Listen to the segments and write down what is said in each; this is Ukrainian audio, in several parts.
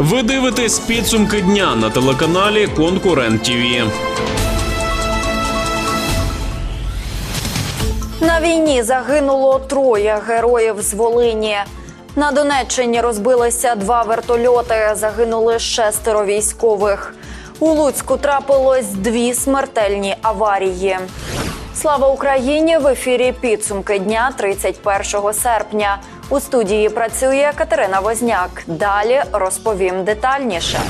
Ви дивитесь підсумки дня на телеканалі Конкурент ТІВІ. На війні загинуло троє героїв з Волині. На Донеччині розбилися два вертольоти. Загинули шестеро військових. У Луцьку трапилось дві смертельні аварії. Слава Україні! В ефірі підсумки дня 31 серпня. У студії працює Катерина Возняк. Далі розповім детальніше.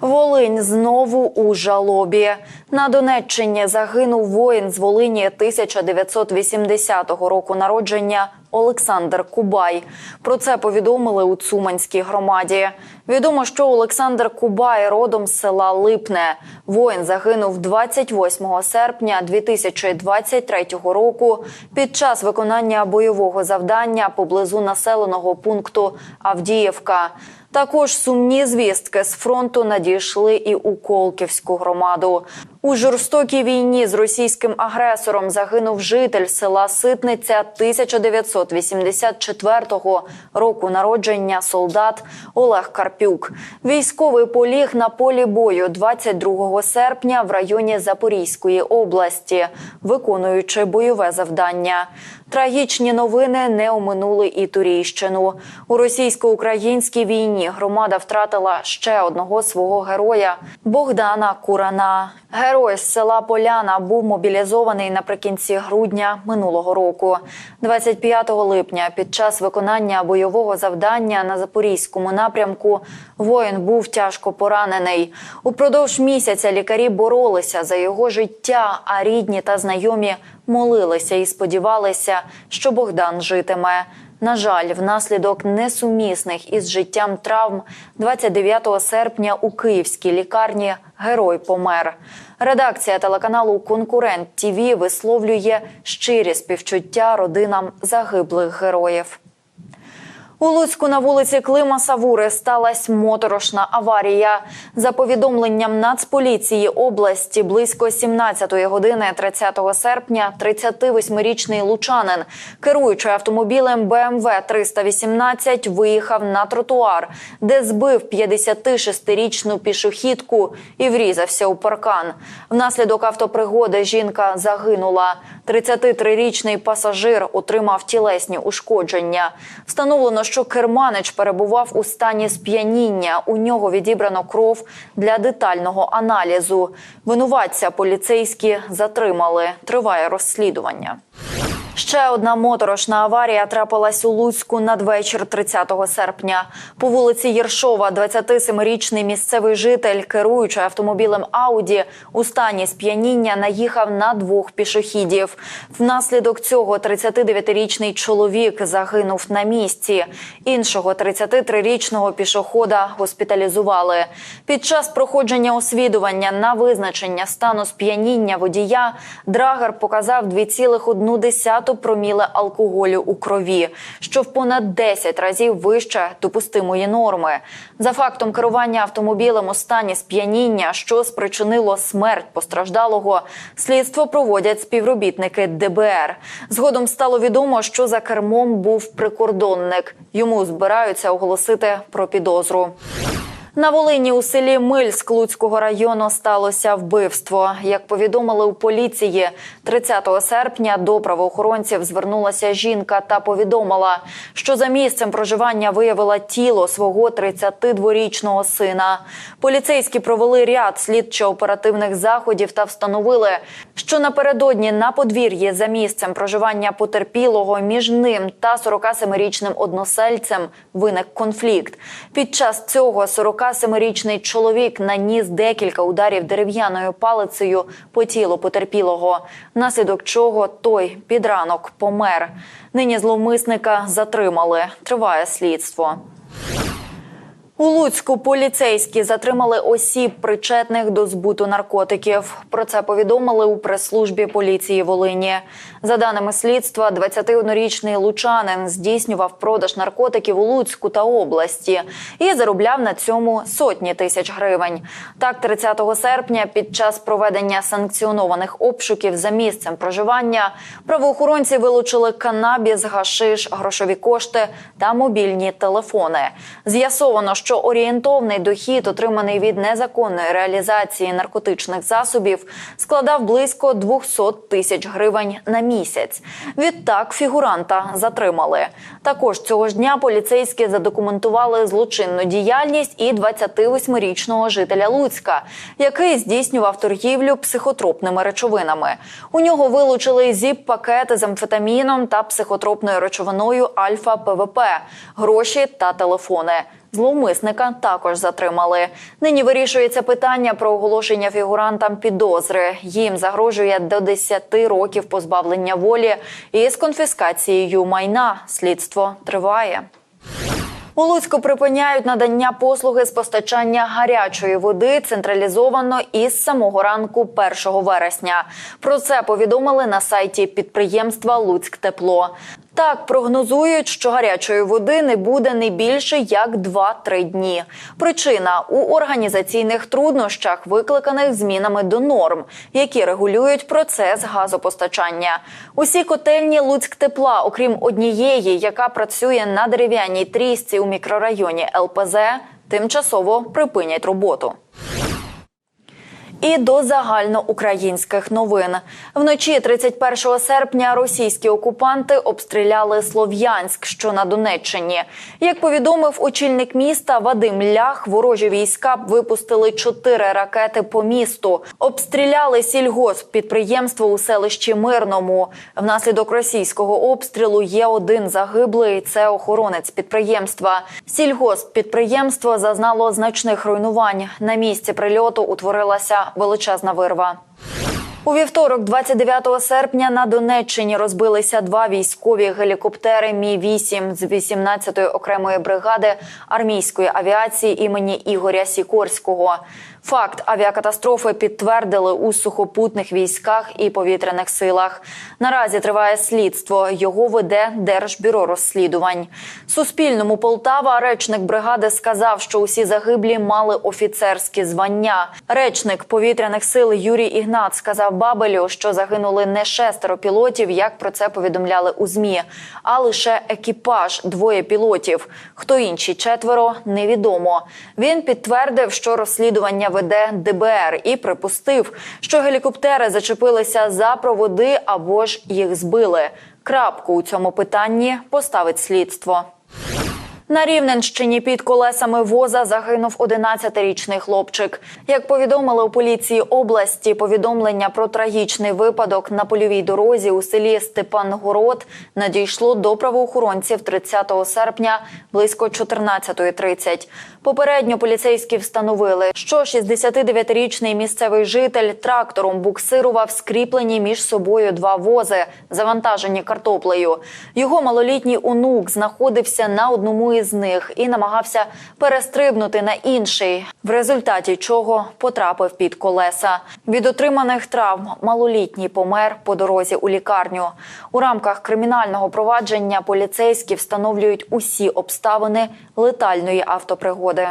Волинь знову у жалобі. На Донеччині загинув воїн з Волині 1980 року народження Олександр Кубай. Про це повідомили у Цуманській громаді. Відомо, що Олександр Кубай родом з села Липне. Воїн загинув 28 серпня 2023 року під час виконання бойового завдання поблизу населеного пункту Авдіївка. Також сумні звістки з фронту надійшли і у Колківську громаду. У жорстокій війні з російським агресором загинув житель села Ситниця 1984 року народження солдат Олег Карпюк. Військовий поліг на полі бою 22 серпня в районі Запорізької області, виконуючи бойове завдання. Трагічні новини не оминули і Турійщину. У російсько-українській війні громада втратила ще одного свого героя Богдана Курана. Герой з села Поляна був мобілізований наприкінці грудня минулого року. 25 липня під час виконання бойового завдання на запорізькому напрямку воїн був тяжко поранений. Упродовж місяця лікарі боролися за його життя, а рідні та знайомі молилися і сподівалися, що Богдан житиме. На жаль, внаслідок несумісних із життям травм 29 серпня у київській лікарні герой помер. Редакція телеканалу Конкурент ТІВІ висловлює щирі співчуття родинам загиблих героїв. У Луцьку на вулиці Клима Савури сталася моторошна аварія. За повідомленням Нацполіції області близько 17 години 30 серпня 38-річний лучанин, керуючи автомобілем BMW 318, виїхав на тротуар, де збив 56-річну пішохідку і врізався у паркан. Внаслідок автопригоди жінка загинула. 33-річний пасажир отримав тілесні ушкодження. Встановлено, що керманич перебував у стані сп'яніння. У нього відібрано кров для детального аналізу. Винуватця поліцейські затримали. Триває розслідування. Ще одна моторошна аварія трапилась у Луцьку надвечір 30 серпня. По вулиці Єршова 27-річний місцевий житель, керуючи автомобілем Ауді, у стані сп'яніння наїхав на двох пішохідів. Внаслідок цього 39-річний чоловік загинув на місці. Іншого 33-річного пішохода госпіталізували. Під час проходження освідування на визначення стану сп'яніння водія драгер показав 2,1 проміле алкоголю у крові, що в понад 10 разів вище допустимої норми. За фактом керування автомобілем у стані сп'яніння, що спричинило смерть постраждалого, слідство проводять співробітники ДБР. Згодом стало відомо, що за кермом був прикордонник. Йому збираються оголосити про підозру. На Волині у селі Мильськ Луцького району сталося вбивство. Як повідомили у поліції, 30 серпня до правоохоронців звернулася жінка та повідомила, що за місцем проживання виявила тіло свого 32-річного сина. Поліцейські провели ряд слідчо-оперативних заходів та встановили, що напередодні на подвір'ї за місцем проживання потерпілого між ним та 47-річним односельцем виник конфлікт. Під час цього 47-річний чоловік наніс декілька ударів дерев'яною палицею по тілу потерпілого, внаслідок чого той під ранок помер. Нині зловмисника затримали. Триває слідство. У Луцьку поліцейські затримали осіб, причетних до збуту наркотиків. Про це повідомили у прес-службі поліції Волині. За даними слідства, 21-річний лучанин здійснював продаж наркотиків у Луцьку та області і заробляв на цьому сотні тисяч гривень. Так, 30 серпня, під час проведення санкціонованих обшуків за місцем проживання, правоохоронці вилучили канабіс, гашиш, грошові кошти та мобільні телефони. З'ясовано, що орієнтовний дохід, отриманий від незаконної реалізації наркотичних засобів, складав близько 200 тисяч гривень на місяць. Відтак фігуранта затримали. Також цього ж дня поліцейські задокументували злочинну діяльність і 28-річного жителя Луцька, який здійснював торгівлю психотропними речовинами. У нього вилучили зіп-пакети з амфетаміном та психотропною речовиною Альфа ПВП, гроші та телефони. Зловмисника також затримали. Нині вирішується питання про оголошення фігурантам підозри. Їм загрожує до 10 років позбавлення волі із конфіскацією майна. Слідство триває. У Луцьку припиняють надання послуги з постачання гарячої води централізовано із самого ранку 1 вересня. Про це повідомили на сайті підприємства Луцьктепло. Так прогнозують, що гарячої води не буде не більше як 2-3 дні. Причина у організаційних труднощах, викликаних змінами до норм, які регулюють процес газопостачання. Усі котельні Луцьктепла, окрім однієї, яка працює на дерев'яній трісці у мікрорайоні ЛПЗ, тимчасово припинять роботу. І до загальноукраїнських новин вночі 31 серпня російські окупанти обстріляли Слов'янськ, що на Донеччині. Як повідомив очільник міста Вадим Лях, ворожі війська випустили чотири ракети по місту. Обстріляли сільгосп підприємство у селищі Мирному. Внаслідок російського обстрілу є один загиблий. Це охоронець підприємства. Сільгосп підприємство зазнало значних руйнувань. На місці прильоту утворилася величезна вирва. У вівторок, 29 серпня, на Донеччині розбилися два військові гелікоптери Мі 8 з 18-ї окремої бригади армійської авіації імені Ігоря Сікорського. Факт авіакатастрофи підтвердили у сухопутних військах і повітряних силах. Наразі триває слідство. Його веде Держбюро розслідувань. Суспільному Полтава речник бригади сказав, що усі загиблі мали офіцерські звання. Речник повітряних сил Юрій Ігнат сказав Бабелю, що загинули не шестеро пілотів, як про це повідомляли у змі, а лише екіпаж двоє пілотів. Хто інші четверо невідомо. Він підтвердив, що розслідування веде ДБР і припустив, що гелікоптери зачепилися за проводи або ж їх збили. Крапку у цьому питанні поставить слідство. На Рівненщині під колесами воза загинув 11-річний хлопчик. Як повідомили у поліції області, повідомлення про трагічний випадок на польовій дорозі у селі Степангород надійшло до правоохоронців 30 серпня близько 14.30. Попередньо поліцейські встановили, що 69-річний місцевий житель трактором буксирував скріплені між собою два вози, завантажені картоплею. Його малолітній онук знаходився на одному із них і намагався перестрибнути на інший, в результаті чого потрапив під колеса. Від отриманих травм малолітній помер по дорозі у лікарню. У рамках кримінального провадження поліцейські встановлюють усі обставини летальної автопригоди.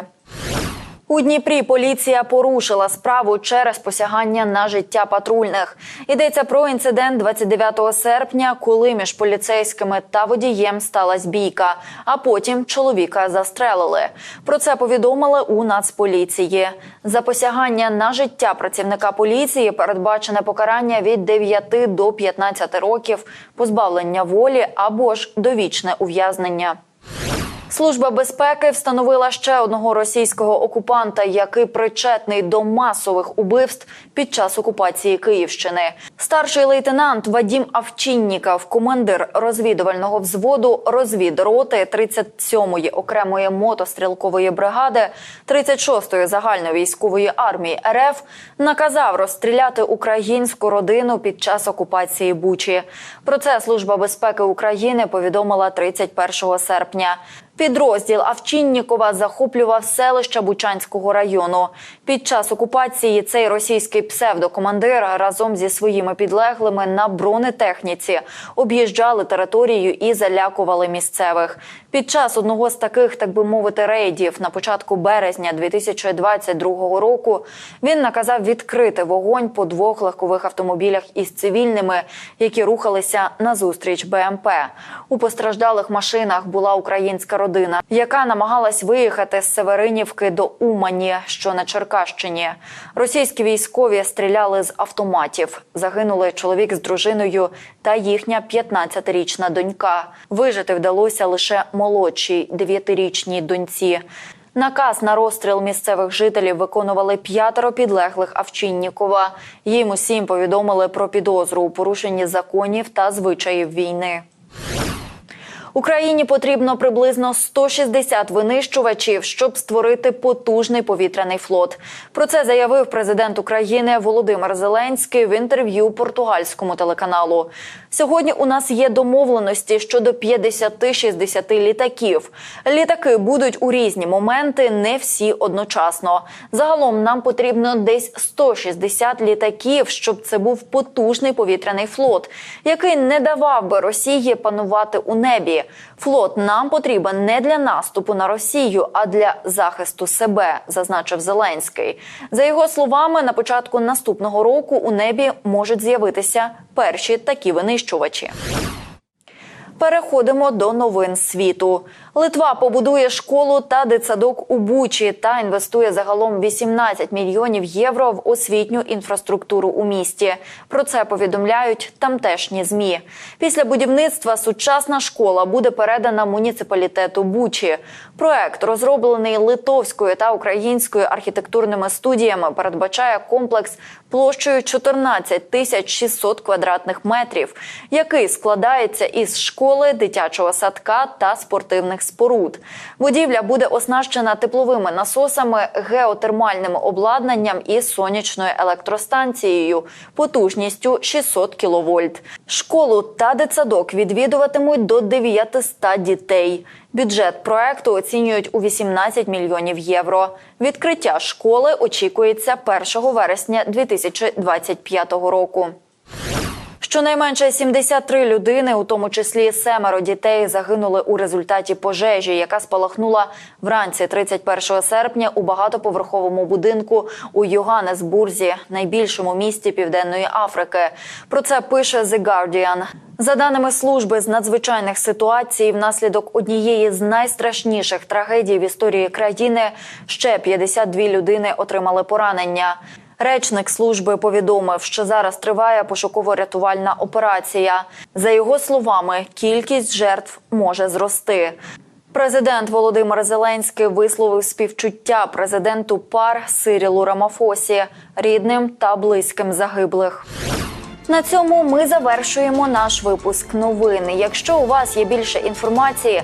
У Дніпрі поліція порушила справу через посягання на життя патрульних. Йдеться про інцидент 29 серпня, коли між поліцейськими та водієм сталася бійка, а потім чоловіка застрелили. Про це повідомили у Нацполіції. За посягання на життя працівника поліції передбачене покарання від 9 до 15 років позбавлення волі або ж довічне ув'язнення. Служба безпеки встановила ще одного російського окупанта, який причетний до масових убивств під час окупації Київщини. Старший лейтенант Вадім Авчинніков, командир розвідувального взводу розвідроти 37-ї окремої мотострілкової бригади 36-ї загальної військової армії РФ, наказав розстріляти українську родину під час окупації Бучі. Про це служба безпеки України повідомила 31 серпня. Підрозділ Авчиннікова захоплював селища Бучанського району. Під час окупації цей російський псевдокомандир разом зі своїми підлеглими на бронетехніці об'їжджали територію і залякували місцевих. Під час одного з таких, так би мовити, рейдів на початку березня 2022 року він наказав відкрити вогонь по двох легкових автомобілях із цивільними, які рухалися на зустріч БМП. У постраждалих машинах була українська родина, яка намагалась виїхати з Северинівки до Умані, що на Черкащині. Російські військові стріляли з автоматів. Загинули чоловік з дружиною та їхня 15-річна донька. Вижити вдалося лише молодшій 9-річній доньці. Наказ на розстріл місцевих жителів виконували п'ятеро підлеглих Авчиннікова. Їм усім повідомили про підозру у порушенні законів та звичаїв війни. Україні потрібно приблизно 160 винищувачів, щоб створити потужний повітряний флот. Про це заявив президент України Володимир Зеленський в інтерв'ю португальському телеканалу. Сьогодні у нас є домовленості щодо 50-60 літаків. Літаки будуть у різні моменти, не всі одночасно. Загалом нам потрібно десь 160 літаків, щоб це був потужний повітряний флот, який не давав би Росії панувати у небі. Флот нам потрібен не для наступу на Росію, а для захисту себе, зазначив Зеленський. За його словами, на початку наступного року у небі можуть з'явитися перші такі винищувачі. Переходимо до новин світу. Литва побудує школу та дитсадок у Бучі та інвестує загалом 18 мільйонів євро в освітню інфраструктуру у місті. Про це повідомляють тамтешні змі. Після будівництва сучасна школа буде передана муніципалітету Бучі. Проект, розроблений литовською та українською архітектурними студіями, передбачає комплекс площею 14 тисяч 600 квадратних метрів, який складається із школи, дитячого садка та спортивних споруд. Будівля буде оснащена тепловими насосами, геотермальним обладнанням і сонячною електростанцією потужністю 600 кВт. Школу та дитсадок відвідуватимуть до 900 дітей. Бюджет проекту оцінюють у 18 мільйонів євро. Відкриття школи очікується 1 вересня 2025 року. Щонайменше 73 людини, у тому числі семеро дітей, загинули у результаті пожежі, яка спалахнула вранці 31 серпня у багатоповерховому будинку у Йоганнесбурзі, найбільшому місті Південної Африки. Про це пише The Guardian. За даними служби з надзвичайних ситуацій, внаслідок однієї з найстрашніших трагедій в історії країни ще 52 людини отримали поранення. Речник служби повідомив, що зараз триває пошуково-рятувальна операція. За його словами, кількість жертв може зрости. Президент Володимир Зеленський висловив співчуття президенту пар Сирілу Рамафосі, рідним та близьким загиблих. На цьому ми завершуємо наш випуск новин. Якщо у вас є більше інформації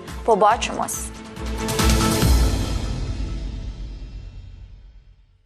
побачимось.